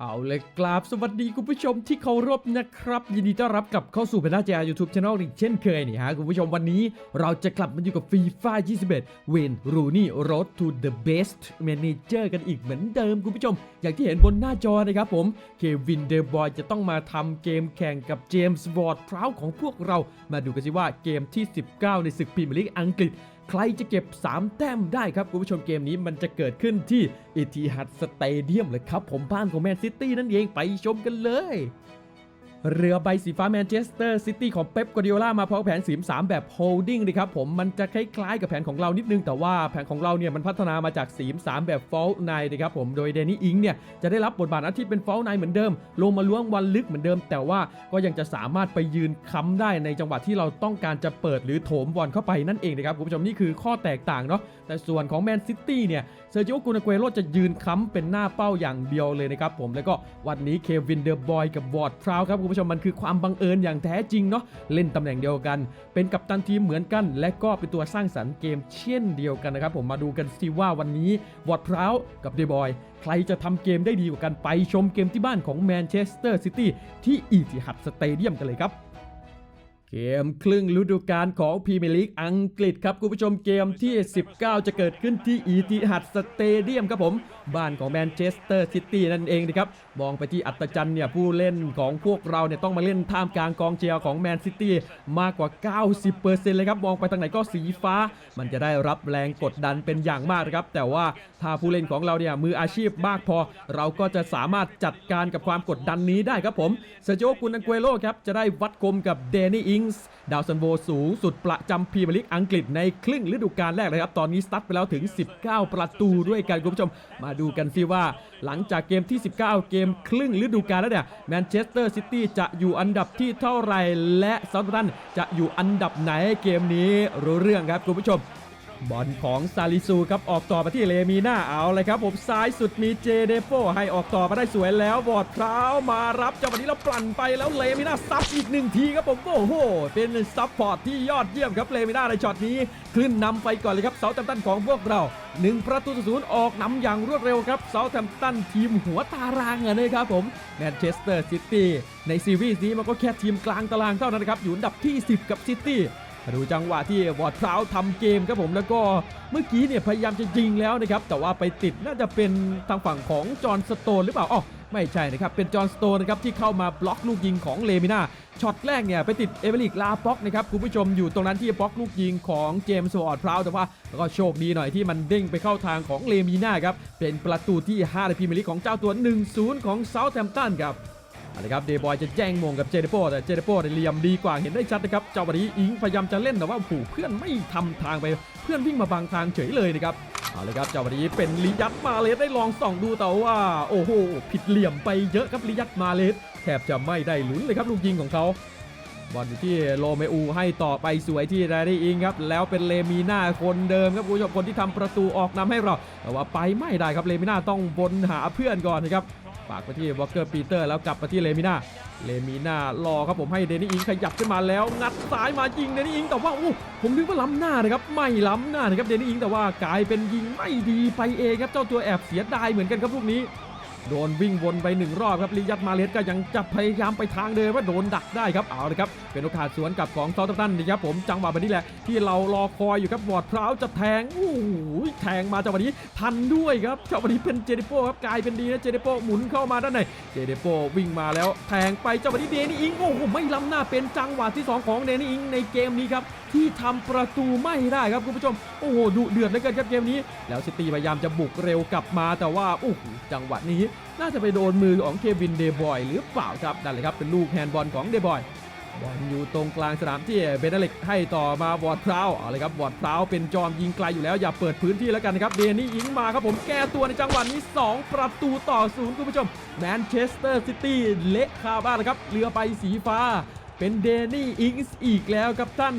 เอาเลยกราบสวัสดีคุณผู้ชมที่เคารพนะครับ ยินดีต้อนรับกลับเข้าสู่เพน้าจา YouTube Channel อีกเช่นเคยนี่ฮะคุณผู้ชมวันนี้เราจะกลับมาอยู่กับฟีฟ่า21 เวนรูนี่ Road to the Best Manager กันอีกเหมือนเดิมคุณผู้ชม อย่างที่เห็นบนหน้าจอนะครับผม เควินเดอร์บอยจะต้องมาทำเกมแข่งกับเจมส์วอร์ดพราวของพวกเรามาดูกันสิว่าเกมที่ 19 ในศึกพรีเมียร์ลีกอังกฤษ ใครจะเก็บ 3 แต้มได้ครับคุณผู้ชมเกมนี้มันจะเกิดขึ้นที่อิทิฮัดสเตเดียมเลยครับผมบ้านของแมนซิตี้นั่นเองไปชมกันเลย เรือใบสีฟ้าแมนเชสเตอร์ซิตี้ของเป๊ปกวาดิโอลามาพร้อมแผนสี3แบบโฮลดิ้งเลยครับผมมันจะคล้ายๆกับแผนของเรานิดนึง แต่ว่าแผนของเราเนี่ยมันพัฒนามาจากสี3แบบฟอลไนนะครับผมโดยเดนี่อิงเนี่ยจะได้รับบทบาทหน้าที่เป็นฟอลไนเหมือนเดิม ลงมาล้วงวันลึกเหมือนเดิม แต่ว่าก็ยังจะสามารถไปยืนค้ำได้ในจังหวะที่เราต้องการจะเปิดหรือโถมบอลเข้าไปนั่นเองนะครับคุณผู้ชมนี่คือข้อแตกต่างเนาะแต่ส่วนของแมนซิตี้เนี่ยเซอร์จิโอกูนาเกโรจะยืนค้ำเป็นหน้าเป้าอย่างเดียวเลยนะครับผมแล้วก็วันนี้เควินเดอร์บอยกับวอร์ดพราวครับคุณผู้ชมมันคือความบังเอิญอย่างแท้จริงเนาะเล่นตำแหน่งเดียวกัน เป็นกัปตันทีมเหมือนกัน และก็เป็นตัวสร้างสรรค์เกมเช่นเดียวกันนะครับผมมาดูกันสิว่าวันนี้วอร์ดพราวกับเดบอยใครจะทำเกมได้ดีกว่ากันไปชมเกมที่บ้านของแมนเชสเตอร์ซิตี้ที่อีทิฮัดสเตเดียมกันเลยครับ เกมครึ่งฤดูกาลของพรีเมียร์ลีกอังกฤษครับคุณผู้ชมเกมที่ 19 จะเกิดขึ้นที่อีติฮัดสเตเดียมครับผม บ้านของแมนเชสเตอร์ซิตี้นั่นเองนะครับ มองไปที่อัตจันเนี่ยผู้เล่นของพวกเราเนี่ยต้องมาเล่นท่ามกลางกองเชียร์ของแมนซิตี้มากกว่า 90%เลยครับ มองไปทางไหนก็สีฟ้า มันจะได้รับแรงกดดันเป็นอย่างมากนะครับ แต่ว่าถ้าผู้เล่นของเราเนี่ยมืออาชีพมากพอ เราก็จะสามารถจัดการกับความกดดันนี้ได้ครับผมเซอร์โจกุนันเกโรครับจะได้วัดคมกับเดนี่อิงส์ดาวซันโวสูงสุดประจำพรีเมียร์ลีกอังกฤษในครึ่งฤดูกาลแรกเลยครับ ตอนนี้สตัดไปแล้วถึง 19 ประตูด้วยกันคุณผู้ชม มาดูกันสิว่า หลังจากเกมที่ 19 เกมครึ่งฤดูกาลแล้วเนี่ยแมนเชสเตอร์ซิตี้จะอยู่อันดับที่เท่าไหร่และซัลตันจะอยู่อันดับไหนเกมนี้รู้เรื่องครับคุณผู้ชม บอลของซาลิซูครับออกต่อมาที่เลมีน่าเอาเลยครับ ผมซ้ายสุดมีเจเดโปให้ออกต่อมาได้สวยแล้วบอดพร้าวมารับจังหวะนี้แล้วปลั่นไปแล้วเลมิน่าซับอีกหนึ่งทีครับผมโอ้โห เป็นซับพอร์ตที่ยอดเยี่ยมครับเลมิน่าในช็อตนี้ขึ้นนำไปก่อนเลยครับเซาแฮมตันของพวกเรา1ประตูต่อศูนย์ออกนำอย่างรวดเร็วครับเซาแฮมตันทีมหัวตารางอะนะครับผมแมนเชสเตอร์ซิตี้ในซีรีส์นี้มันก็แค่ทีมกลางตารางเท่านั้นนะครับอยู่อันดับที่ 10 กับซิตี้ มาดูจังหวะที่วอร์ดพราวทำเกมครับผมแล้วก็เมื่อกี้เนี่ยพยายามจะยิงแล้วนะครับแต่ว่าไปติดน่าจะเป็นทางฝั่งของจอห์นสโตนหรือเปล่าอ๋อไม่ใช่นะครับเป็นจอห์นสโตนนะครับที่เข้ามาบล็อกลูกยิงของเลมิน่าช็อตแรกเนี่ยไปติดเอเวอริกลาป็อกนะครับคุณผู้ชมอยู่ตรงนั้นที่บล็อกลูกยิงของเจมส์วอดพราวแต่ว่าก็โชคดีหน่อยที่มันเด้งไปเข้าทางของเลมิน่าครับเป็นประตูที่5ในพรีเมียร์ลีกของเจ้าตัว 1-0 ของเซาท์แฮมป์ตันครับ อาละครับเดบอยจะแย่งมงกับเจเดโปแต่เจเดโปเนี่ยเหลี่ยมดีกว่าเห็นได้ชัดนะครับเจ้าวันนี้อิงพยายามจะเล่นแต่ว่าผูเพื่อนไม่ทำทางไปเพื่อนวิ่งมาบังทางเฉยเลยนะครับเอาเลยครับเจ้าวันนี้เป็นลิยัตมาเลสได้ลองส่องดูแต่ว่า โอ้โหผิดเหลี่ยมไปเยอะครับลิยัตมาเลสแทบจะไม่ได้ลุ้นเลยครับลูกยิงของเขาบอลอยู่ที่โลเมอูให้ต่อไปสวยที่แรดี้อิงครับแล้วเป็นเลมีนาคนเดิมครับคุณผู้ชมคนที่ทำประตูออกนำให้เรา แต่ว่าไปไม่ได้ครับเลมิน่าต้องวนหาเพื่อนก่อนนะครับ ฝากไปที่วอลเกอร์ปีเตอร์แล้วกลับมาที่เลมิน่าเลมิน่ารอครับผมให้เดนิอิงขยับขึ้นมาแล้ว งัดซ้ายมายิงเดนิอิงแต่ว่าโอ้ผมนึกว่าล้ำหน้านะครับไม่ล้ำหน้านะครับเดนิอิงแต่ว่ากลายเป็นยิงไม่ดีไปเองครับเจ้าตัวแอบเสียดายเหมือนกันครับลูกนี้ โดนวิ่งวนไปหนึ่งรอบครับลิยัตมาเลสก็ยังจะพยายามไปทางเดิมว่าโดนดักได้ครับเอาเลยครับเป็นโอกาสสวนกลับของซอลตันนะครับผมจังหวะแบบนี้แหละที่เรารอคอยอยู่ครับวอร์ดพร้าวจะแทงโอ้โหแทงมาจังหวะนี้ทันด้วยครับจังหวะนี้เป็นเจเดโปครับกลายเป็นดีนะเจเดโปหมุนเข้ามาด้านในเจเดโปวิ่งมาแล้วแทงไปจังหวะนี้เดนี่อิงโอ้โหไม่ล้ำหน้าเป็นจังหวะที่สองของเดนี่อิงในเกมนี้ครับที่ทำประตูไม่ได้ครับคุณผู้ชม โอ้โหดุเดือดเหลือเกินครับเกมนี้ แล้วซิตี้พยายามจะบุกเร็วกลับมาแต่ว่าโอ้โหจังหวะนี้ น่าจะไปโดนมือของเควินเดบอยหรือเปล่าครับนั่นเลยครับเป็นลูกแฮนด์บอลของเดบอยบอลอยู่ตรงกลางสนามที่เบนเล็กให้ต่อมาวอร์ดพราวเอาเลยครับวอร์ดพราวเป็นจอมยิงไกลอยู่แล้วอย่าเปิดพื้นที่แล้วกันนะครับเดนี่อิงมาครับผมแก้ตัวในจังหวะนี้ 2 ประตูต่อศูนย์คุณผู้ชมแมนเชสเตอร์ซิตี้เละคาบ้านเลยครับเรือใบสีฟ้า เป็นเดนี่อิงส์อีกแล้วครับท่าน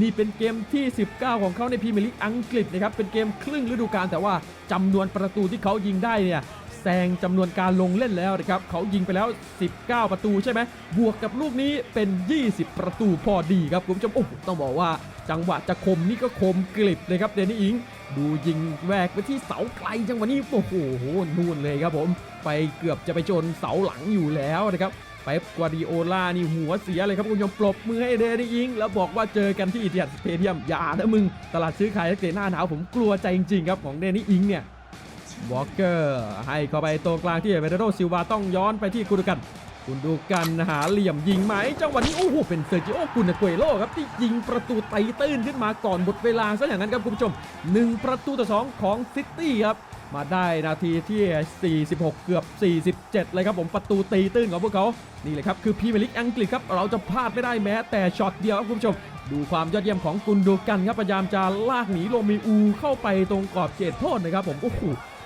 นี่เป็นเกมที่ 19 ของเขาในพรีเมียร์ลีกอังกฤษนะครับ เป็นเกมครึ่งฤดูกาลแต่ว่าจำนวนประตูที่เขายิงได้เนี่ยแซงจำนวนการลงเล่นแล้วนะครับเขายิงไปแล้ว 19 ประตูใช่ไหมบวกกับลูกนี้เป็น 20 ประตูพอดีครับคุณผู้ชมโอ้ต้องบอกว่าจังหวะจะคมนี่ก็คมกลิบเลยครับเดนนี่อิงดูยิงแหวกไปที่เสาไกลจังหวะนี้โอ้โหนู่นเลยครับผม ไปเกือบจะไปชนเสาหลังอยู่แล้วนะครับ เป๊ปกวาร์ดิโอลานี่หัวเสียเลยครับคุณผู้ชมปรบมือให้เดนนี่อิง แล้วบอกว่าเจอกันที่อิติฮัดสเตเดียมอย่านะมึง ตลาดซื้อขายนักเตะหน้าหนาวผมกลัวใจจริงๆครับของเดนนี่อิงเนี่ยวอลเกอร์ให้เข้าไปตรงกลางที่เวเดโรซิลวาต้องย้อนไปที่กุนดูกัน คุณดูกันหาเหลี่ยมยิงไหมจังหวะนี้โอ้โหเป็นเซอร์จิโอกุนเกโลครับที่ยิงประตูไตตื้นขึ้นมาก่อนหมดเวลาซะอย่างนั้นครับคุณผู้ชม 1 ประตูต่อ2ของซิตี้ครับ มาได้นาทีที่ 46 เกือบ 47 เลยครับผมประตูตีตื้นของพวกเขา นี่เลยครับ คือพรีเมียร์ลีกอังกฤษครับ เราจะพลาดไม่ได้แม้แต่ช็อตเดียวครับคุณผู้ชม ดูความยอดเยี่ยมของกุนดูกันครับพยายามจะลากหนีโรมิอูเข้าไปตรงกรอบเขตโทษนะครับผม โอ้โห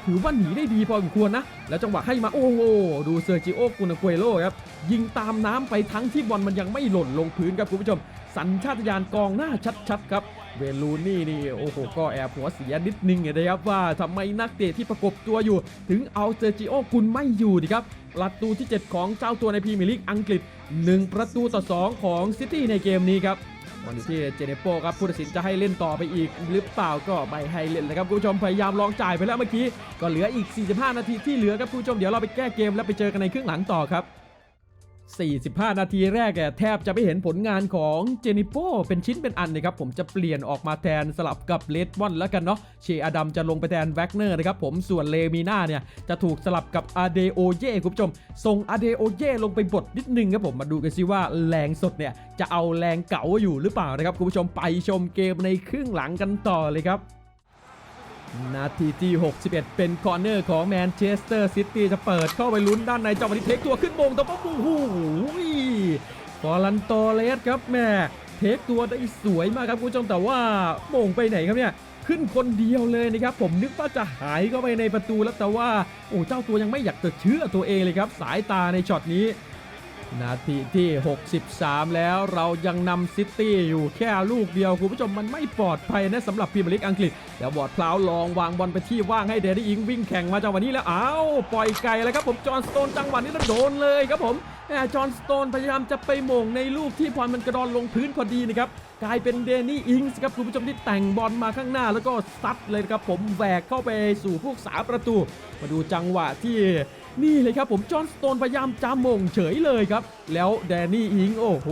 ถือว่าหนีได้ดีพอสมควรนะ แล้วจังหวะให้มาโอ้โห ดูเซอร์จิโอกุนาเกโลครับยิงตามน้ำไปทั้งที่บอลมันยังไม่หล่นลงพื้นครับคุณผู้ชม สัญชาตญาณกองหน้าชัดๆครับ เวลูนี่นี่โอ้โหก็แอบหัวเสียนิดนึงนะครับว่าทำไมนักเตะที่ประกบตัวอยู่ ถึงเอาเซอร์จิโอกุนไม่อยู่ดีครับประตูที่ 7 ของเจ้าตัวในพรีเมียร์ลีกอังกฤษ 1 ประตูต่อ 2 ของซิตี้ในเกมนี้ครับวันนี้ที่เจเนโปครับผู้ตัดสินจะให้เล่นต่อไปอีก หรือเปล่าก็ไม่ให้เล่นเลยครับคุณผู้ชมพยายามลองจ่ายไปแล้วเมื่อกี้ ก็เหลืออีก 45 นาทีที่เหลือครับคุณผู้ชมเดี๋ยวเราไปแก้เกมแล้วไปเจอกันในครึ่งหลังต่อครับ 45 นาทีแรกอะแทบจะไม่เห็นผลงานของเจนิโปเป็นชิ้นเป็นอันนะครับผมจะเปลี่ยนออกมาแทนสลับกับเลดวอนแล้วกันเนาะเชอดัมจะลงไปแทนแวกเนอร์นะครับผมส่วนเลมีน่าเนี่ยจะถูกสลับกับอาเดโอเย่คุณผู้ชมส่งอาเดโอเย่ลงไปบดนิดนึงครับผมมาดูกันซิว่าแรงสดเนี่ยจะเอาแรงเก๋าอยู่หรือเปล่านะครับคุณผู้ชมไปชมเกมในครึ่งหลังกันต่อเลยครับ นาทีที่ 61 เป็นคอร์เนอร์ของแมนเชสเตอร์ซิตี้จะเปิดเข้าไปลุ้นด้านในจังหวะนี้เทคตัวขึ้นมงแต่ว่าโอ้โหฟอรันโตเลสครับแม่เทคตัวได้สวยมากครับคุณผู้ชมแต่ว่าโมงไปไหนครับเนี่ยขึ้นคนเดียวเลยนะครับผมนึกว่าจะหายเข้าไปในประตูแล้วแต่ว่าโอ้เจ้าตัวยังไม่อยากจะเชื่อตัวเองเลยครับ สายตาในช็อตนี้ นาทีที่ 63 แล้วเรายังนำซิตี้อยู่แค่ลูกเดียว คุณผู้ชมมันไม่ปลอดภัยนะสำหรับพรีเมียร์ลีกอังกฤษเดี๋ยวบอร์ดพลาวลองวางบอลไปที่ว่างให้เดดี้อิงวิ่งแข่งมาจังหวะนี้แล้วอ้าวปล่อยไกลเลยครับผมจอห์นสโตนจังหวะนี้แล้วโดนเลยครับผมแหมจอห์นสโตนพยายามจะไปหม่งในลูกที่บอมันกระดอนลงพื้นพอดีนะครับกลายเป็นเดนี่อิงส์ครับคุณผู้ชมที่แต่งบอลมาข้างหน้าแล้วก็ซัดเลยครับผมแหวกเข้าไปสู่พวกสาประตู มาดูจังหวะที่ นี่เลยครับผมจอห์นสโตนพยายามจามงเฉยเลยครับ แล้วแดนนี่อิงโอ้โห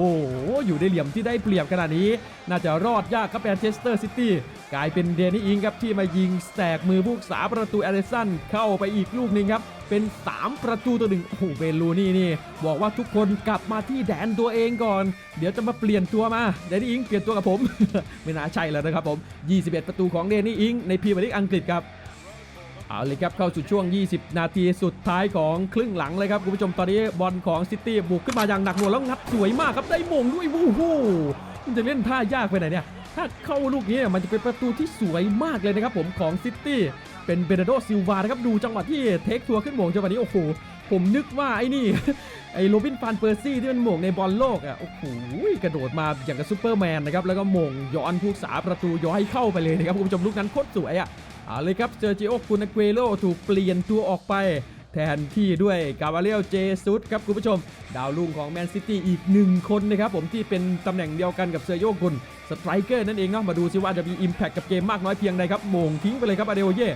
อยู่ในเหลี่ยมที่ได้เปรียบขนาดนี้ น่าจะรอดยากครับแมนเชสเตอร์ซิตี้กลายเป็นเดนนี่อิงครับที่มายิงแตกมือผู้รักษาประตูแอริสันเข้าไปอีกลูกหนึ่งครับ เป็น 3 ประตูต่อหนึ่งโอ้โหเบลูนี่นี่ บอกว่าทุกคนกลับมาที่แดนตัวเองก่อน เดี๋ยวจะมาเปลี่ยนตัวมาเดนนี่อิงเปลี่ยนตัวกับผม ไม่น่าใช่แล้วนะครับผม 21 ประตูของเดนนี่อิงในพรีเมียร์ลีกอังกฤษครับ เอาเลยครับเข้าสู่ช่วง 20 นาทีสุดท้ายของครึ่งหลังเลยครับคุณผู้ชมตอนนี้บอลของซิตี้บุกขึ้นมาอย่างหนักหน่วงแล้วงัดสวยมากครับได้มงด้วยวู้ฮู้มันจะเล่นท่ายากไปไหนเนี่ยถ้าเข้าลูกนี้มันจะเป็นประตูที่สวยมากเลยนะครับผมของซิตี้เป็นเบรนโดซิลวานะครับดูจังหวะที่เทคทัวร์ขึ้นมงจังหวะนี้โอ้โหผมนึกว่าไอ้นี่ไอ้โรบินฟานเปอร์ซี่ที่มันหม่งในบอลโลกอะโอ้โหกระโดดมาอย่างกับซูเปอร์แมนนะครับแล้วก็หม่งย้อนผู้สาประตูย้อยเข้าไปเลยนะครับคุณผู้ชมลูกนั้นโคตรสวยอะ เอาเลยครับเจอร์จิโอคุนเกโลถูกเปลี่ยนตัวออกไป แทนที่ด้วยกาบาเลียวเจซุสครับคุณผู้ชม ดาวรุ่งของแมนซิตี้อีกหนึ่งคนนะครับผมที่เป็นตำแหน่งเดียวกันกับเซอร์โยกุนสไตรเกอร์นั่นเองเนาะมาดูซิว่าจะมีอิมแพคกับเกมมากน้อยเพียงใดครับโมงทิ้งไปเลยครับอาเดโอเย่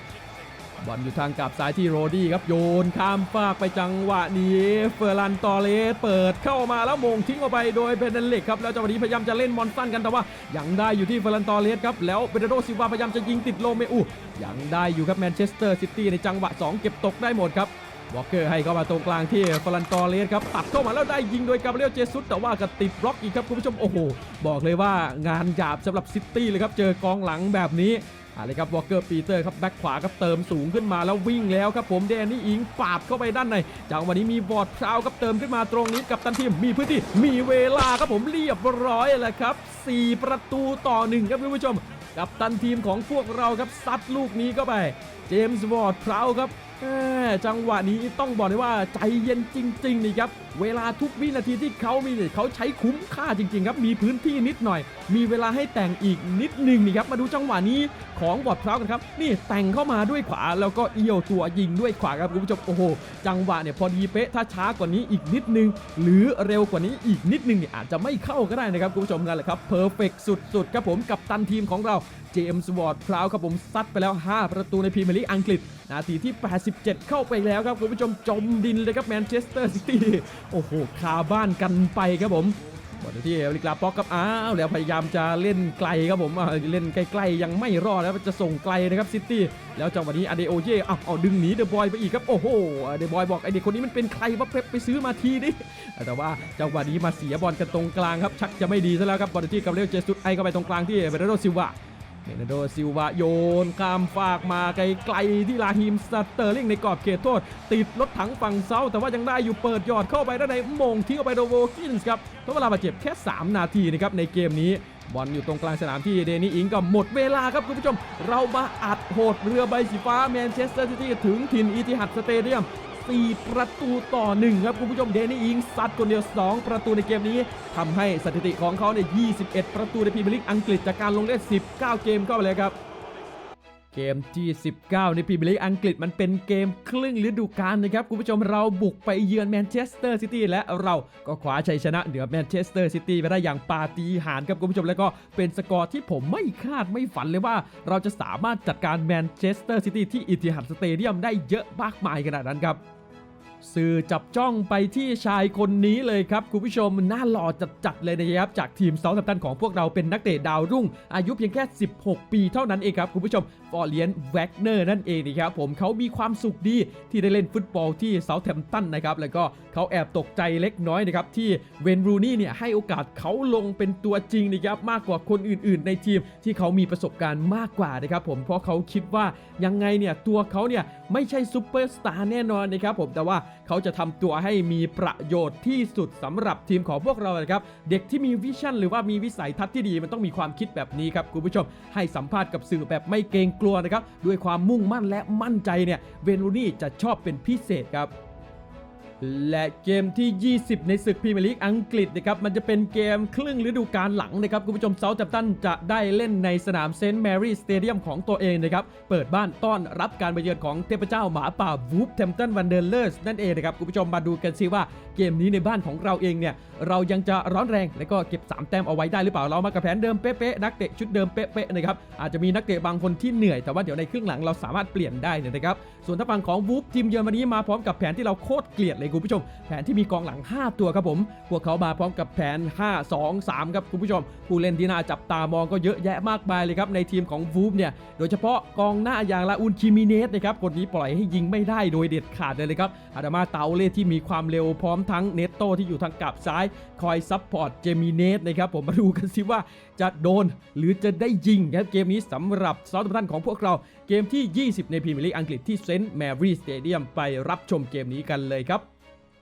บอลอยู่ทางกับซ้ายที่โรดี้ครับโยนข้ามฟากไปจังหวะนี้เฟอร์ลันตอเลสเปิดเข้ามาแล้วมงทิ้งออกไปโดยเบนเดนเล็กครับแล้วจังหวะนี้พยายามจะเล่นบอลสั้นกันแต่ว่ายังได้อยู่ที่เฟอร์ลันตอเลสครับแล้วเบรโดซิวาพยายามจะยิงติดโลเมอุยังได้อยู่ครับแมนเชสเตอร์ซิตี้ในจังหวะ 2 เก็บตกได้หมดครับวอลเกอร์ให้เข้ามาตรงกลางที่เฟอร์ลันตอเลสครับตัดเข้ามาแล้วได้ยิงโดยกาเบรียลเจซุสแต่ว่าก็ติดบล็อกอีกครับคุณผู้ชมโอ้โห บอกเลยว่างานหยาบสำหรับซิตี้เลยครับ เจอกองหลังแบบนี้ อะไรครับวอลเกอร์ปีเตอร์ครับแบ็คขวาครับเติมสูงขึ้นมาแล้ววิ่งแล้วครับผมเดนนี่อิงปาดเข้าไปด้านในจากวันนี้มีบอร์ดพราวครับเติมขึ้นมาตรงนี้กับตันทีมมีพื้นที่มีเวลาครับผมเรียบร้อยแล้วครับ 4 ประตูต่อหนึ่งครับคุณผู้ชม กับตันทีมของพวกเราครับซัดลูกนี้เข้าไป เจมส์วอร์ดพราวครับ จังหวะนี้ต้องบอกเลยว่าใจเย็นจริงๆนี่ครับ เวลาทุกวินาทีที่เขามีเนี่ยเขาใช้คุ้มค่าจริงๆครับมีพื้นที่นิดหน่อย มีเวลาให้แต่งอีกนิดหนึ่งนี่ครับมาดูจังหวะนี้ของบอดพร้าวกันครับนี่แต่งเข้ามาด้วยขวาแล้วก็เอี่ยวตัวยิงด้วยขวาครับคุณผู้ชมโอ้โหจังหวะเนี่ยพอดีเป๊ะถ้าช้ากว่านี้อีกนิดนึง หรือเร็วกว่านี้อีกนิดนึงเนี่ยอาจจะไม่เข้าก็ได้นะครับคุณผู้ชมนั่นแหละครับเพอร์เฟกสุดๆครับผมกับตันทีมของเรา เจมส์วอร์ดพราวครับผมซัดไปแล้ว 5 ประตูในพรีเมียร์ลีกอังกฤษ นาทีที่ 87 เข้าไปแล้วครับ คุณผู้ชมจมดินเลยครับแมนเชสเตอร์ซิตี้โอ้โหคาบ้านกันไปครับผมบอลที่เอลิกลาป๊อกครับอ้าวแล้วพยายามจะเล่นไกลครับผมอ่าเล่นใกล้ๆยังไม่รอดแล้วจะส่งไกลนะครับซิตี้แล้วจังหวะนี้อเดโอเย่อ้าวเอาดึงหนีเดอะบอยไปอีกครับโอ้โหเดอะบอยบอกไอเด็กคนนี้มันเป็นใครวะเป๊ปไปซื้อมาทีดิแต่ว่าจังหวะนี้มาเสียบอลกันตรงกลางครับชักจะไม่ดีซะแล้วครับบอลที่กับเรลเจสุดไอเข้าไปตรงกลางที่เบรโดซิวา เบรโดซิลวาโยนข้ามฟากมาไกลๆที่ลาฮิมสเตอร์ลิงในกรอบเขตโทษ ติดรถถังฝั่งเซาแต่ว่ายังได้อยู่เปิดยอดเข้าไปด้านในมงทิ้งออกไปโดโวกินส์ครับเพราะเวลาบาดเจ็บแค่ 3 นาทีนะครับในเกมนี้บอลอยู่ตรงกลางสนามที่เดนี่อิงก็หมดเวลาครับคุณผู้ชม เรามาอัดโหดเรือใบสีฟ้าแมนเชสเตอร์ซิตี้ถึงถิ่นอีติฮัดสเตเดียม 4 ประตูต่อ 1 ครับคุณผู้ชมเดนี่อิงซัดคนเดียว 2 ประตูในเกมนี้ทำให้สถิติของเขาเนี่ย21 ประตูในพรีเมียร์ลีกอังกฤษจากการลงเล่น 19 เกมเข้าไปเลยครับเกมที่19 ในพรีเมียร์ลีกอังกฤษมันเป็นเกมครึ่งฤดูกาลนะครับ คุณผู้ชมเราบุกไปเยือนแมนเชสเตอร์ซิตี้และเราก็คว้าชัยชนะเหนือแมนเชสเตอร์ซิตี้ไปได้อย่างปาฏิหาริย์ครับคุณผู้ชมแล้วก็เป็นสกอร์ที่ผมไม่คาดไม่ฝันเลยว่า เราจะสามารถจัดการแมนเชสเตอร์ซิตี้ที่อิติฮัดสเตเดียมได้เยอะมากมายขนาดนั้นครับ สื่อจับจ้องไปที่ชายคนนี้เลยครับคุณผู้ชมหน้าหล่อจัดๆเลยนะครับจากทีมเซาท์แฮมป์ตันของพวกเราเป็นนักเตะดาวรุ่ง อายุเพียงแค่ 16 ปีเท่านั้นเองครับคุณผู้ชมฟอร์เลียนแวกเนอร์นั่นเองนะครับผมเขามีความสุขดีที่ได้เล่นฟุตบอลที่เซาท์แฮมป์ตันนะครับแล้วก็เขาแอบตกใจเล็กน้อยนะครับที่เวนรูนี่เนี่ยให้โอกาสเขาลงเป็นตัวจริงนะครับมากกว่าคนอื่น ๆ ในทีมที่เขามีประสบการณ์มากกว่านะครับผมเพราะเขาคิดว่ายังไงเนี่ยตัวเขาเนี่ยไม่ใช่ซูเปอร์สตาร์แน่นอนนะครับผมแต่ว่าเขาจะทำตัวให้มีประโยชน์ที่สุดสำหรับทีมของพวกเรานะครับเด็กที่มีวิชั่นหรือว่ามีวิสัยทัศน์ที่ดีมันต้องมีความคิดแบบนี้ครับคุณผู้ชมให้สัมภาษณ์กับสื่อแบบไม่เกรงกลัวนะครับด้วยความมุ่งมั่นและมั่นใจเนี่ยเวนรูนี่จะชอบเป็นพิเศษครับ และเกมที่ 20 ในศึกพรีเมียร์ลีกอังกฤษนะครับมันจะเป็นเกมครึ่งฤดูกาลหลังนะครับคุณผู้ชมเซาท์แ m ม t ตันจะได้เล่นในสนามเซนต์แมรี่สเตเดียมของตัวเองนะครับเปิดบ้านต้อนรับการไปเยือนของเทพเจ้าหมาป่าวูฟแทม p ตันวันเดอร์เลอร์สนั่นเองนะครับคุณผู้ชมมาดูกันซิว่าเกมนี้ในบ้านของเราเองเนี่ยเรายังจะร้อนแรงและก็เก็บ 3 แต้มเอาไว้ได้หรือเปล่าเรามากับแผนเดิมเป๊ะๆนักเตะชุดเดิมเป๊ะๆนะครับอาจจะมีนักเตะบางคนที่เหนื่อยแต่ว่าเดี๋ยวในครึ่งหลังเราสามารถเปลี่ยนได้นะครับส่วนถ้าฝั่งของวูฟทีมเยือนวันนี้มาพร้อมกับแผนที่เราโคตรเกลียดเลยคุณผู้ชม แผนที่มีกองหลัง 5 ตัวครับผม พวกเขามาพร้อมกับแผน 5 2 3 ครับคุณผู้ชม ผู้เล่นที่น่าจับตามองก็เยอะแยะมากมายเลยครับในทีมของวูฟเนี่ย โดยเฉพาะกองหน้าอย่างลาอุนคิมิเนสนะครับ คนนี้ปล่อยให้ยิงไม่ได้โดยเด็ดขาดเลยครับ อาดามาเตาเล่ที่มีความเร็วพร้อมทั้งเนตโตที่อยู่ทางกับซ้าย คอยซับพอร์ตเจมิเนสนะครับผมมาดูกันสิว่าจะโดนหรือจะได้ยิงครับเกมนี้สำหรับซอสตันของพวกเราเกมที่ 20 ในพรีเมียร์ลีกอังกฤษที่เซนต์แมรี่สเตเดียมไปรับชมเกมนี้กันเลยครับ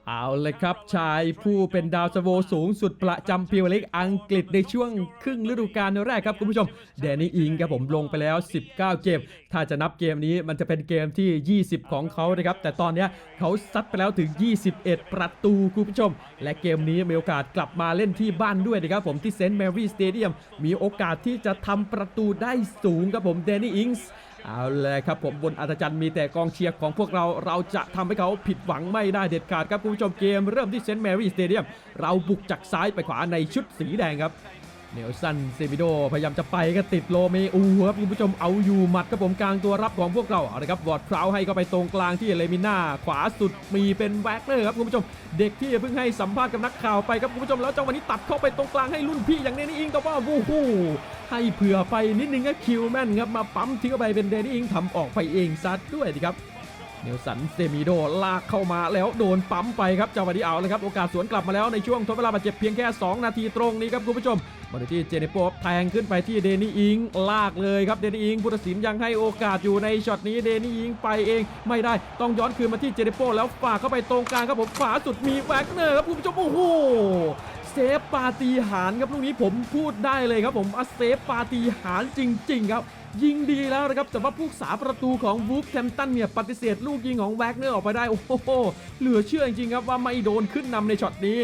เอาเลยครับชายผู้เป็นดาวสโวสูงสุดประจำพรีเมียร์ลีกอังกฤษในช่วงครึ่งฤดูกาลแรกครับคุณผู้ชมแดนนี่อิงครับผมลงไปแล้ว 19 เกม ถ้าจะนับเกมนี้มันจะเป็นเกมที่ 20 ของเขานะครับ แต่ตอนนี้เขาซัดไปแล้วถึง 21 ประตูคุณผู้ชม และเกมนี้มีโอกาสกลับมาเล่นที่บ้านด้วยนะครับผมที่เซนต์แมรี่สเตเดียมมีโอกาสที่จะทำประตูได้สูงครับผมแดนนี่อิงส์ เอาเลยครับผมบนอัศจรรย์มีแต่กองเชียร์ของพวกเราเราจะทำให้เขาผิดหวังไม่ได้เด็ดขาดครับคุณผู้ชมเกมเริ่มที่เซนต์แมรี่สเตเดียมเราบุกจากซ้ายไปขวาในชุดสีแดงครับ เนลสันเซมิโดพยายามจะไปก็ติดโลเมอูครับคุณผู้ชมเอาอยู่หมัดครับผมกลางตัวรับของพวกเราเอาลยครับวอร์ดคราวให้เข้าไปตรงกลางที่เลมิน่าขวาสุดมีเป็นแว็กเนอร์ครับคุณผู้ชม เด็กที่เพิ่งให้สัมภาษณ์กับนักข่าวไปครับคุณผู้ชมแล้วจังหวะนี้ตัดเข้าไปตรงกลางให้รุ่นพี่อย่างเนนี่อิงแต่ว่าวู้ฮู้ให้เผื่อไปนิดนึงก็คิวแม่นครับมาปั๊มทิ้งเข้าไปเป็นเดนี่อิงทำออกไปเองซัดด้วยดีครับ เนลสันเซมิโดลากเข้ามาแล้วโดนปั๊มไปครับจังหวะนี้เอาเลยครับ โอกาสสวนกลับมาแล้วในช่วงทดเวลาบาดเจ็บเพียงแค่ 2 นาทีตรงนี้ครับคุณผู้ชมบอลที่เจเนโปแทงขึ้นไปที่เดนี่อิง ลากเลยครับเดนี่อิงผู้ตัดสินยังให้โอกาสอยู่ในช็อตนี้เดนี่อิงไปเอง ไม่ได้ต้องย้อนคืนมาที่เจเนโปแล้วฝากเข้าไปตรงกลางครับผมขวาสุดมีแวกเนอร์ครับคุณผู้ชมโอ้โห เซฟปาฏิหารครับลูกนี้ผมพูดได้เลยครับผมอาเซฟปาฏิหารจริง ๆ ครับ ยิงดีแล้วนะครับ แต่ว่าผู้สาประตูของวูฟแคมตันเนี่ยปฏิเสธลูกยิงของแวกเนอร์ออกไปได้ โอ้โหเหลือเชื่อจริงๆครับว่าไม่โดนขึ้นนำในช็อตนี้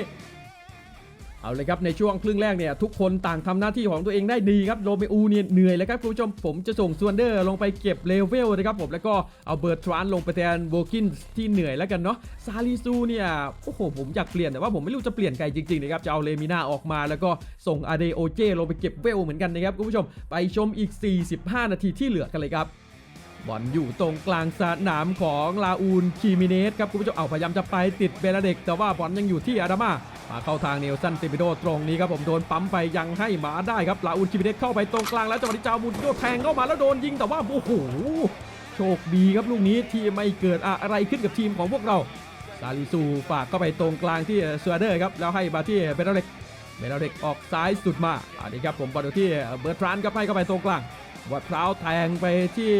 เอาเลยครับในช่วงครึ่งแรกเนี่ยทุกคนต่างทำหน้าที่ของตัวเองได้ดีครับโรเมอูเนี่ยเหนื่อยแล้วครับคุณผู้ชมผมจะส่งซวนเดอร์ลงไปเก็บเลเวลนะครับผมแล้วก็เอาเบิร์ตทรานลงไปแทนโบกินที่เหนื่อยแล้วกันเนาะซาลิซูเนี่ยโอ้โหผมอยากเปลี่ยนแต่ว่าผมไม่รู้จะเปลี่ยนใครจริงๆนะครับจะเอาเลมิน่าออกมาแล้วก็ส่งอาเดโอเจลงไปเก็บเวลเหมือนกันนะครับคุณผู้ชมไปชมอีก 45 นาทีที่เหลือกันเลยครับ บอลอยู่ตรงกลางสนามของลาอูนคีมิเนสครับคุณผู้ชมเอาพยายามจะไปติดเบลเด็ก แต่ว่าบอลยังอยู่ที่อาดามามาเข้าทางเนลสันเตปิโดตรงนี้ครับผมโดนปั๊มไปยังให้หมาได้ครับลาอูนคีมิเนสเข้าไปตรงกลางแล้วจังหวะที่จามูนโยแทงเข้ามาแล้วโดนยิงแต่ว่าโอ้โหโชคดีครับลูกนี้ที่ไม่เกิดอะไรขึ้นกับทีมของพวกเราซาลิซูฝากเข้าไปตรงกลางที่สวเดอร์ครับแล้วให้มาที่เบลเด็กเบลเด็กออกซ้ายสุดมาอันนี้ครับผมบอลอยู่ที่เบิร์ตรานครับให้เข้าไปตรงกลาง วัดพร้าวแทงไปที่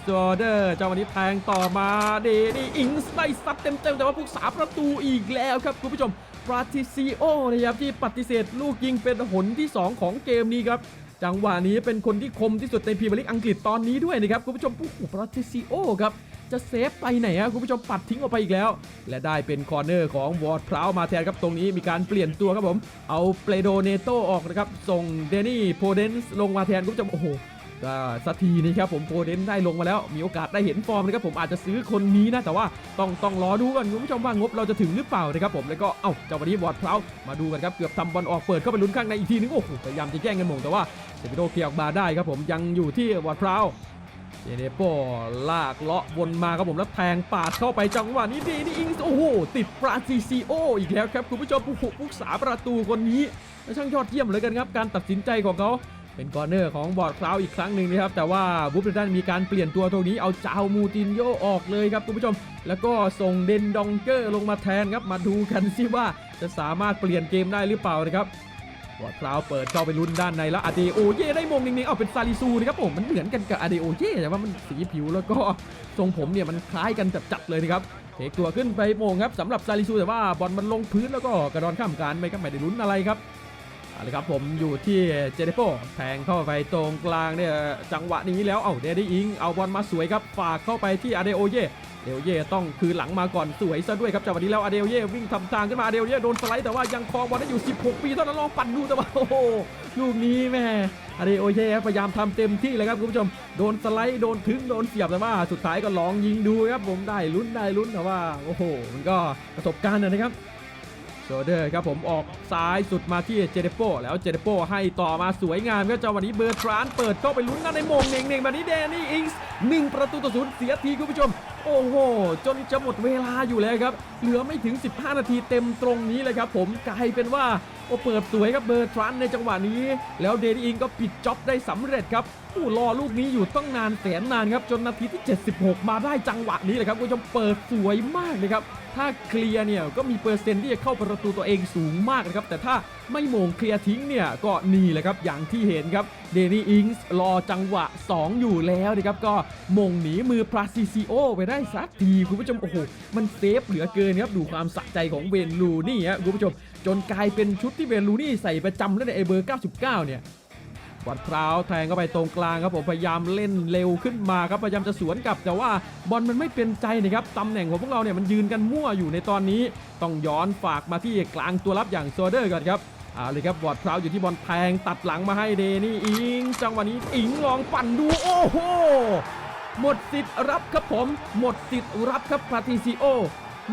สโตเดอร์เจ้าวันนี้แทงต่อมาเดนี่อิงส์ได้ซัดเต็มๆ แต่ว่าผู้สาประตูอีกแล้วครับคุณผู้ชมปราติซิโอนะครับที่ปฏิเสธลูกยิงเป็นหนที่ 2 ของเกมนี้ครับ จังหวะนี้เป็นคนที่คมที่สุดในพรีเมียร์ลีกอังกฤษตอนนี้ด้วยนะครับคุณผู้ชมผู้ปราติซิโอครับจะเซฟไปไหนฮะคุณผู้ชมปัดทิ้งออกไปอีกแล้ว และได้เป็นคอร์เนอร์ของวอร์ดพราวมาแทนครับตรงนี้มีการเปลี่ยนตัวครับผม เอาเปโดเนโตออกนะครับ ส่งเดนี่โพเดนส์ลงมาแทนคุณผู้ชมโอ้โห ก็สักทีนี้ครับผมโพเดนได้ลงมาแล้ว มีโอกาสได้เห็นฟอร์มนะครับผมอาจจะซื้อคนนี้นะแต่ว่าต้องต้องรอดูก่อนคุณผู้ชมว่างบเราจะถึงหรือเปล่านะครับผมแล้วก็เอ้าเจ้าวันนี้บอดเพลามาดูกันครับเกือบทำบอลออกเปิดเข้าไปลุ้นข้างในอีกทีนึงโอ้โหพยายามจะแย่งกันหมงแต่ว่าเซปิโดเคลียร์ออกมาได้ครับผมยังอยู่ที่บอดเพลาเจเนโปลากเลาะวนมาครับผมแล้วแทงปาดเข้าไปจังหวะนี้ดีนี่อิงส์โอ้โหติดปราซีซีโออีกแล้วครับคุณผู้ชมผู้ผู้สาประตูคนนี้ช่างยอดเยี่ยมเลยกันครับการตัดสินใจของเขา เป็นกอร์เนอร์ของบอร์ดคลาวอีกครั้งหนึ่งนะครับ แต่ว่าบูฟเฟนตันมีการเปลี่ยนตัวตรงนี้เอาจาวมูตินโยออกเลยครับคุณผู้ชม แล้วก็ส่งเดนดองเกอร์ลงมาแทนครับ มาดูกันสิว่าจะสามารถเปลี่ยนเกมได้หรือเปล่านะครับบอร์ดคลาวเปิดเข้าไปลุ้นด้านในแล้วอาเดโอเย่ได้มงนิ่งๆเอาเป็นซาลิซูนะครับผมมันเหมือนกันกับอาเดโอเย่แต่ว่ามันสีผิวแล้วก็ทรงผมเนี่ยมันคล้ายกันจัดๆเลยนะครับเทคตัวขึ้นไปโมงครับสำหรับซาลิซูแต่ว่าบอลมันลงพื้นแล้วก็กระดอนข้ามการไม่ก็ไม่ได้ลุ้นอะไรครับ เอาละครับผมอยู่ที่เจเนโปแทงเข้าไปตรงกลางเนี่ยจังหวะนี้แล้ว เอาเดดี้อิง เอาบอลมาสวยครับ ฝากเข้าไปที่อาเดโอเย่เดโอเย่ต้องคืนหลังมาก่อนสวยซะด้วยครับจังหวะนี้แล้วอาเดโอเย่วิ่งทำทางขึ้นมาอาเดโอเย่โดนสไลด์แต่ว่ายังครองบอลได้อยู่ 16 ปีเท่านั้นลองปั่นดูแต่ว่าโอ้โหลูกนี้แม่อาเดโอเย่พยายามทำเต็มที่เลยครับคุณผู้ชม โดนสไลด์โดนถึงโดนเสียบแต่ว่าสุดท้ายก็ลองยิงดูครับผมได้ลุ้นได้ลุ้นแต่ว่าโอ้โห มันก็ประสบการณ์นะครับ โชเดอร์ครับผมออกซ้ายสุดมาที่เจเดโปแล้วเจเดโปให้ต่อมาสวยงามก็จะวันนี้เบอร์ทรานเปิดเข้าไปลุ้นกันในมงเน่งๆแบบนี้เดนนี่อิงส์หนึ่งประตูต่อศูนย์เสียทีคุณผู้ชม โอ้โห จนจะหมดเวลาอยู่แล้วครับ เหลือไม่ถึง 15 นาทีเต็มตรงนี้เลยครับผมกลายเป็นว่าโอ้เปิดสวยครับเบอร์ทรานในจังหวะนี้ แล้วเดนอิงก็ปิดจ็อบได้สำเร็จครับโอ้รอลูกนี้อยู่ต้องนานแสนนานครับ จนนาทีที่ 76 มาได้จังหวะนี้เลยครับคุณผู้ชมเปิดสวยมากเลยครับ ถ้าเคลียร์เนี่ยก็มีเปอร์เซ็นต์ที่จะเข้าประตูตัวเองสูงมากนะครับแต่ถ้า ไม่โมงเคลียร์ทิ้งเนี่ยก็นี่แหละครับอย่างที่เห็นครับเดนี่อิงส์รอจังหวะ 2 อยู่แล้วนะครับ ก็มงหนีมือพราซิซิโอไปได้สักทีคุณผู้ชมโอ้โหมันเซฟเหลือเกินครับดูความสะใจของเวนลูนี่ฮะคุณผู้ชม จนกลายเป็นชุดที่เวนลูนี่ใส่ประจำแล้วในไอเบอร์ 99 เนี่ยบอลพราวแทงเข้าไปตรงกลางครับผมพยายามเล่นเร็วขึ้นมาครับพยายามจะสวนกลับ แต่ว่าบอลมันไม่เป็นใจนะครับตำแหน่งของพวกเราเนี่ยมันยืนกันมั่วอยู่ในตอนนี้ ต้องย้อนฝากมาที่กลางตัวรับอย่างโซเดอร์ก่อนครับ เอาเลยครับบอลพราวอยู่ที่บอลแทงตัดหลังมาให้เดนี่อิง จังหวะนี้อิงลองปั่นดูโอ้โหหมดสิทธิ์รับครับผม หมดสิทธิ์รับครับพาติซิโอ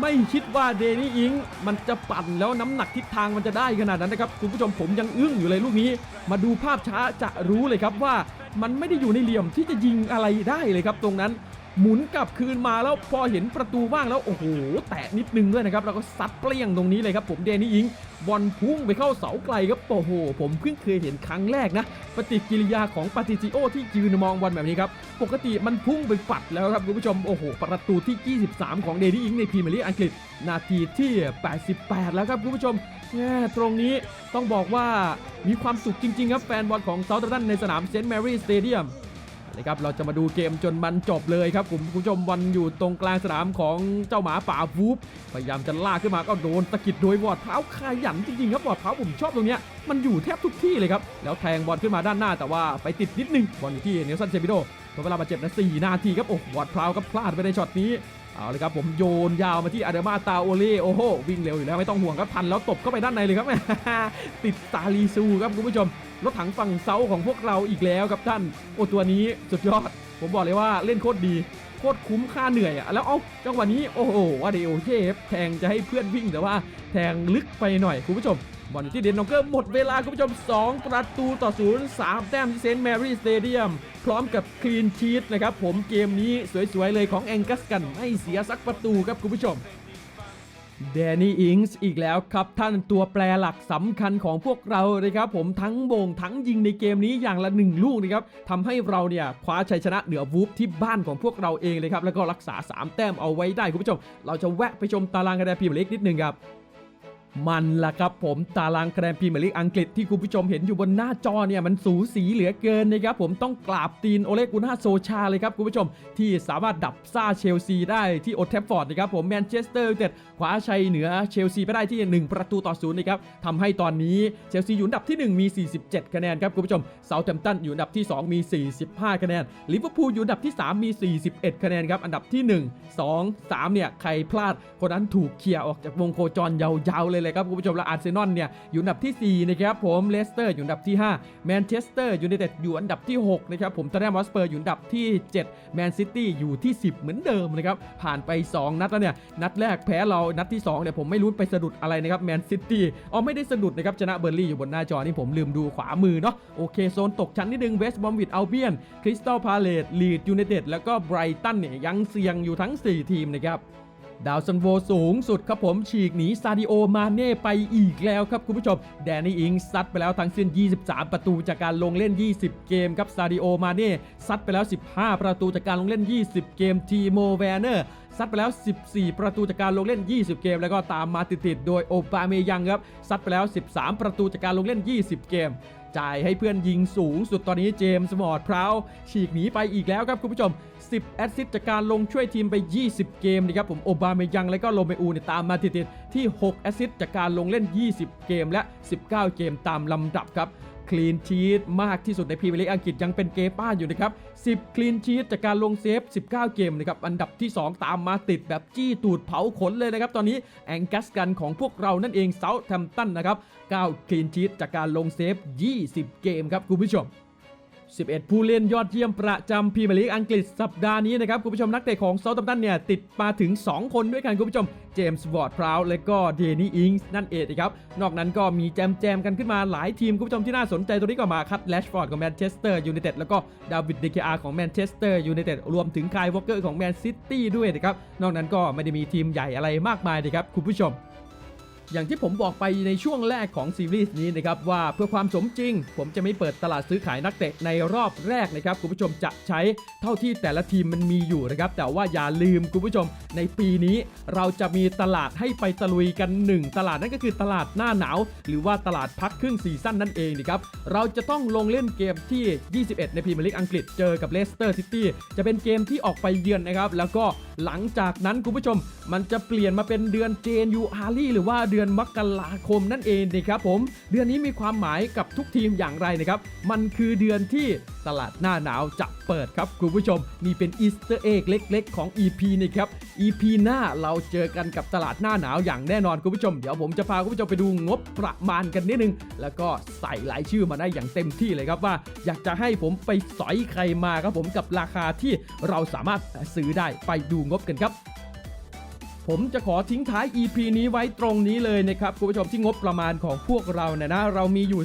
ไม่คิดว่าเดนี่อิง มันจะปั่นแล้วน้ำหนักทิศทางมันจะได้ขนาดนั้นนะครับคุณผู้ชมผมยังอึ้งอยู่เลยลูกนี้ มาดูภาพช้าจะรู้เลยครับว่า มันไม่ได้อยู่ในเหลี่ยมที่จะยิงอะไรได้เลยครับตรงนั้น หมุนกลับคืนมาแล้วพอเห็นประตูว่างแล้วโอ้โหแตะนิดนึงด้วยนะครับ แล้วก็ซัดเปรี้ยงตรงนี้เลยครับผมเดนี่อิงบอลพุ่งไปเข้าเสาไกลครับโอ้โห ผมเพิ่งเคยเห็นครั้งแรกนะ ปฏิกิริยาของปาติจิโอที่ยืนมองบอลแบบนี้ครับ ปกติมันพุ่งไปปัดแล้วครับคุณผู้ชมโอ้โห ประตูที่ 23 ของเดนี่อิงในพรีเมียร์ลีกอังกฤษ นาทีที่ 88 แล้วครับคุณผู้ชมแง่ตรงนี้ต้องบอกว่ามีความสุขจริงๆครับแฟนบอลของเซาท์ดันในสนามเซนต์แมรี่สเตเดียม นะครับ เราจะมาดูเกมจนมันจบเลยครับคุณผู้ชมวันอยู่ตรงกลางสนามของเจ้าหมาป่าวูฟพยายามจะลากขึ้นมาก็โดนตะกิดโดยวอดเท้าขยันจริงๆครับวอดเท้าผมชอบตรงเนี้ยมันอยู่แทบทุกที่เลยครับ แล้วแทงบอลขึ้นมาด้านหน้าแต่ว่าไปติดนิดนึงบอลอยู่ที่เนลสันเซบิโดเวลาบาดเจ็บนะ4นาทีครับโอ้วอดเท้าก็พลาดไปในช็อตนี้ เอาเลยครับผมโยนยาวมาที่อาเดมาตาโอเล่โอ้โหวิ่งเร็วอยู่แล้วไม่ต้องห่วงครับทันแล้วตบเข้าไปด้านในเลยครับ ติดซาลีซูครับคุณผู้ชมรถถังฝั่งเซาของพวกเราอีกแล้วครับท่านโอ้ตัวนี้สุดยอด ผมบอกเลยว่าเล่นโคตรดีโคตรคุ้มค่าเหนื่อยอะแล้วเอาจังหวะนี้โอ้โหว่าเดโอเชฟแทงจะให้เพื่อนวิ่งแต่ว่าแทงลึกไปหน่อยคุณผู้ชมบอลที่เดนนองเกอร์หมดเวลาคุณผู้ชม 2 ประตูต่อศูนย์สามแต้มที่เซนต์แมรี่สเตเดียม พร้อมกับคลีนชีตนะครับผมเกมนี้สวยๆเลยของแองกัสกันไม่เสียสักประตูครับคุณผู้ชมแดนนี่อิงส์อีกแล้วครับท่านตัวแปรหลักสำคัญของพวกเราเลยครับผมทั้งโบงทั้งยิงในเกมนี้อย่างละหนึ่งลูกนะครับทำให้เราเนี่ยคว้าชัยชนะเหนือวูฟที่บ้านของพวกเราเองเลยครับแล้วก็รักษา 3 แต้มเอาไว้ได้คุณผู้ชม เราจะแวะไปชมตารางคะแนนพรีเมียร์ลีกนิดนึงครับ มันล่ะครับผมตารางคะแนนพรีเมียร์ลีกอังกฤษที่คุณผู้ชมเห็นอยู่บนหน้าจอเนี่ยมันสูสีเหลือเกินนะครับผมต้องกราบตีนโอเลกุน่าโซชาเลยครับคุณผู้ชมที่สามารถดับซ่าเชลซีได้ที่โอลด์แทฟฟอร์ดนะครับผมแมนเชสเตอร์ยูไนเต็ดคว้าชัยเหนือเชลซีไปได้ที่ 1 ประตูต่อศูนย์นะครับทำให้ตอนนี้เชลซีอยู่อันดับที่ 1 มี 47 คะแนนครับคุณผู้ชมเซาท์แฮมป์ตันอยู่อันดับที่ 2 มี 45 คะแนนลิเวอร์พูลอยู่อันดับที่ 3 มี 41 คะแนนครับอันดับที่ 1 2 3เนี่ยใครพลาดคนนั้นถูกเคลียร์ออกจากวงโคจรยาวๆเลยเลยครับคุณผู้ชมและอาร์เซนอลเนี่ยอยู่อันดับที่ 4 นะครับผมเลสเตอร์อยู่อันดับที่ 5 แมนเชสเตอร์ยูไนเต็ดอยู่อันดับที่ 6 นะครับผมตอนแรกมอสเปอร์อยู่อันดับที่ 7 แมนซิตี้อยู่ที่ 10 เหมือนเดิมนะครับ ผ่านไป 2 นัดแล้วเนี่ย นัดแรกแพ้เรานัดที่ 2 เนี่ยผมไม่รู้ไปสะดุดอะไรนะครับแมนซิตี้อ๋อไม่ได้สะดุดนะครับชนะเบอร์ลี่อยู่บนหน้าจอนี่ผมลืมดูขวามือเนาะโอเคโซนตกชั้นนิดนึงเวสต์บอมวิดเอัลเบียนคริสตัลพาเลตลีดยูไนเต็ดแล้วก็ไบรตันเนี่ยยังเสี่ยงอยู่ทั้ง 4 ทีมนะครับ ดาวซันโวสูงสุดครับผมฉีกหนีซาดิโอมาเน่ไปอีกแล้วครับคุณผู้ชม แดนนี่อิงซัดไปแล้วทั้งสิ้น 23 ประตูจากการลงเล่น 20 เกมครับซาดิโอมาเน่ซัดไปแล้ว 15 ประตูจากการลงเล่น 20 เกมทีโมแวนเนอร์ซัดไปแล้ว 14 ประตูจากการลงเล่น 20 เกม แล้วก็ตามมาติดๆโดยโอบาเมยังครับซัดไปแล้ว 13 ประตูจากการลงเล่น 20 เกม จ่ายให้เพื่อนยิงสูงสุดตอนนี้เจมส์มอร์ดพราวฉีกหนีไปอีกแล้วครับคุณผู้ชม 10 แอสซิสต์จากการลงช่วยทีมไป 20 เกมนะครับผมโอบาเมยังและก็โรเมอูเนี่ยตามมาติดๆที่ 6 แอสซิสต์จากการลงเล่น 20 เกมและ 19 เกมตามลำดับครับ คลีนชีตมากที่สุดในพรีเมียร์ลีกอังกฤษยังเป็นเกป้าอยู่นะครับ 10 คลีนชีตจากการลงเซฟ 19 เกมนะครับ อันดับที่ 2 ตามมาติดแบบจี้ตูดเผาขนเลยนะครับ ตอนนี้แองกัสกันของพวกเรานั่นเองเซาท์แทมป์ตันนะครับ 9 คลีนชีตจากการลงเซฟ 20 เกมครับคุณผู้ชม 11 ผู้เล่นยอดเยี่ยมประจำพรีเมียร์ลีกอังกฤษสัปดาห์นี้นะครับคุณผู้ชมนักเตะของเซาท์แฮมตันเนี่ยติดมาถึง 2 คนด้วยกันคุณผู้ชมเจมส์วอร์ดพราวและก็เดนี่อิงส์นั่นเองครับ นอกนั้นก็มีแจมแจมๆกันขึ้นมาหลายทีมคุณผู้ชมที่น่าสนใจตัวนี้ก็มาคัดแลชฟอร์ดของแมนเชสเตอร์ยูไนเต็ดแล้วก็ดาวิดเดเคอาของแมนเชสเตอร์ยูไนเต็ดรวมถึงคายวอลเกอร์ของแมนซิตี้ด้วยนะครับนอกนั้นก็ไม่ได้มีทีมใหญ่อะไรมากมายนะครับคุณผู้ชม อย่างที่ผมบอกไปในช่วงแรกของซีรีส์นี้นะครับว่าเพื่อความสมจริง ผมจะไม่เปิดตลาดซื้อขายนักเตะในรอบแรกนะครับคุณผู้ชมจะใช้เท่าที่แต่ละทีมมันมีอยู่นะครับแต่ว่าอย่าลืมคุณผู้ชม ในปีนี้เราจะมีตลาดให้ไปตะลุยกัน 1 ตลาดนั่นก็คือตลาดหน้าหนาว หรือว่าตลาดพักครึ่งซีซั่นนั่นเองนะครับเราจะต้องลงเล่นเกมที่ 21 ในพรีเมียร์ลีกอังกฤษเจอกับเลสเตอร์ซิตี้จะเป็นเกมที่ออกไปเยือนนะครับแล้วก็หลังจากนั้นคุณผู้ชม มันจะเปลี่ยนมาเป็นเดือนเจนยูอารีหรือว่าเดือนือนมกราคมนั่นเองนะครับผม เดือนนี้มีความหมายกับทุกทีมอย่างไรนะครับ มันคือเดือนที่ตลาดหน้าหนาวจะเปิดครับคุณผู้ชม นี่เป็นอีสเตอร์เอ็กเล็ก ๆ ของ EP นี่ครับ EP หน้าเราเจอกันกับตลาดหน้าหนาวอย่างแน่นอนคุณผู้ชม เดี๋ยวผมจะพาคุณผู้ชมไปดูงบประมาณกันนิดนึง แล้วก็ใส่รายชื่อมาได้อย่างเต็มที่เลยครับว่า อยากจะให้ผมไปสอยใครมาครับผมกับราคาที่เราสามารถซื้อได้ไปดูงบกันครับ ผมจะขอทิ้งท้าย EP นี้ไว้ตรงนี้เลยนะครับคุณผู้ชมที่งบประมาณของพวกเราเนี่ยนะ เรามีอยู่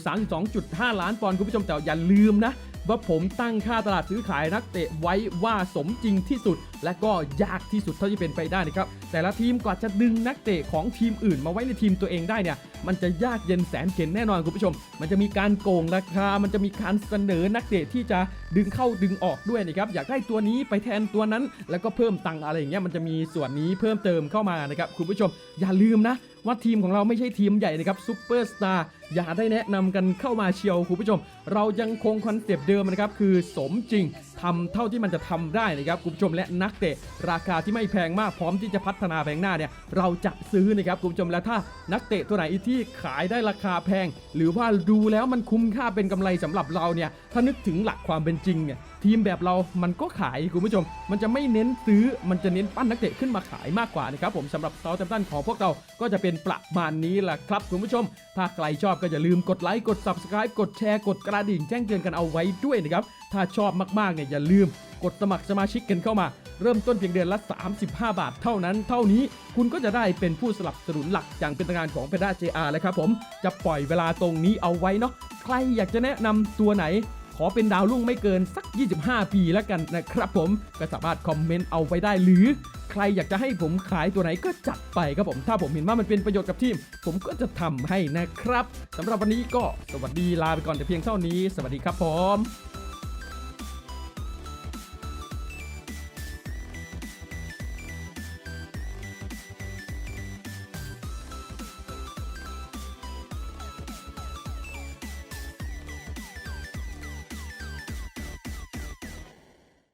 32.5 ล้านปอนด์คุณผู้ชมแต่อย่าลืมนะ ว่าผมตั้งค่าตลาดซื้อขายนักเตะไว้ว่าสมจริงที่สุด และก็ยากที่สุดเท่าที่เป็นไปได้นะครับแต่ละทีมกว่าจะดึงนักเตะของทีมอื่น มาไว้ในทีมตัวเองได้เนี่ยมันจะยากเย็นแสนเข็ญแน่นอนคุณผู้ชม มันจะมีการโกงราคา มันจะมีการเสนอนักเตะที่จะดึงเข้าดึงออกด้วยนะครับ อยากได้ตัวนี้ไปแทนตัวนั้น แล้วก็เพิ่มตังอะไรอย่างเงี้ย มันจะมีส่วนนี้เพิ่มเติมเข้ามานะครับคุณผู้ชม อย่าลืมนะ ว่าทีมของเราไม่ใช่ทีมใหญ่นะครับซูเปอร์สตาร์อย่าได้แนะนำกันเข้ามาเชียวคุณผู้ชม เรายังคงคอนเซปต์เดิมนะครับคือสมจริง ทำเท่าที่มันจะทำได้นะครับคุณผู้ชมและนักเตะ ราคาที่ไม่แพงมากพร้อมที่จะพัฒนาแบงหน้าเนี่ยเราจะซื้อนะครับคุณผู้ชมและถ้านักเตะตัวไหนที่ขายได้ราคาแพง หรือว่าดูแล้วมันคุ้มค่าเป็นกำไรสำหรับเราเนี่ยถ้านึกถึงหลักความเป็นจริงเนี่ยทีมแบบเรามันก็ขายคุณผู้ชม มันจะไม่เน้นซื้อมันจะเน้นปั้นนักเตะขึ้นมาขายมากกว่านะครับผมสำหรับเซาท์แฮมป์ตันของพวกเราก็จะเป็นประมาณนี้แหละครับคุณผู้ชม ถ้าใครชอบก็อย่าลืมกดไลค์กด subscribe กดแชร์กดกระดิ่งแจ้งเตือนกันเอาไว้ด้วยนะครับถ้าชอบมากๆเนี่ยอย่าลืมกดสมัครสมาชิกกันเข้ามา เริ่มต้นเพียงเดือนละ 35 บาทเท่านั้น เท่านี้คุณก็จะได้เป็นผู้สนับสนุนหลักอย่างเป็นทางการของเพด้า JR เลยครับผม จะปล่อยเวลาตรงนี้เอาไว้เนาะใครอยากจะแนะนำตัวไหน ขอเป็นดาวรุ่งไม่เกินสัก 25 ปีแล้วกันนะครับผมก็สามารถคอมเมนต์เอาไว้ได้หรือใครอยากจะให้ผมขายตัวไหนก็จัดไปครับผม ถ้าผมเห็นว่ามันเป็นประโยชน์กับทีม ผมก็จะทำให้นะครับสำหรับวันนี้ก็สวัสดีลาไปก่อนแต่เพียงเท่านี้ สวัสดีครับผม